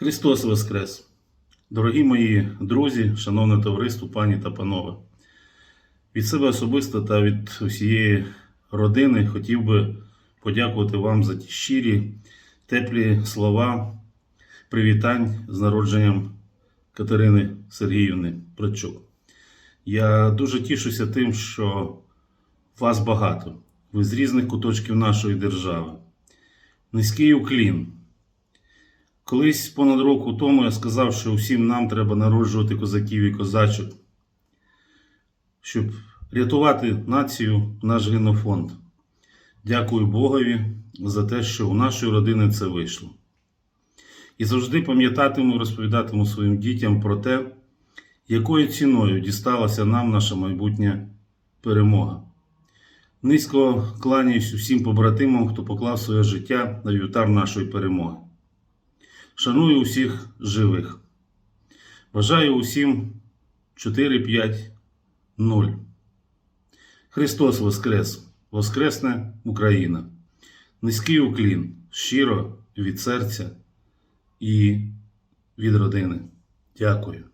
Христос Воскрес! Дорогі мої друзі, шановне товариство, пані та панове. Від себе особисто та від усієї родини хотів би подякувати вам за ті щирі, теплі слова привітань з народженням Катерини Сергіївни Прочук. Я дуже тішуся тим, що вас багато. Ви з різних куточків нашої держави. Низький уклін. Колись понад року тому я сказав, що усім нам треба народжувати козаків і козачок, щоб рятувати націю, наш генофонд. Дякую Богові за те, що у нашої родини це вийшло. І завжди пам'ятатиму розповідатиму своїм дітям про те, якою ціною дісталася нам наша майбутня перемога. Низько кланяюсь усім побратимам, хто поклав своє життя на вівтар нашої перемоги. Шаную усіх живих. Бажаю усім 4-5-0. Христос Воскрес! Воскресне Україна! Низький уклін, щиро від серця і від родини. Дякую.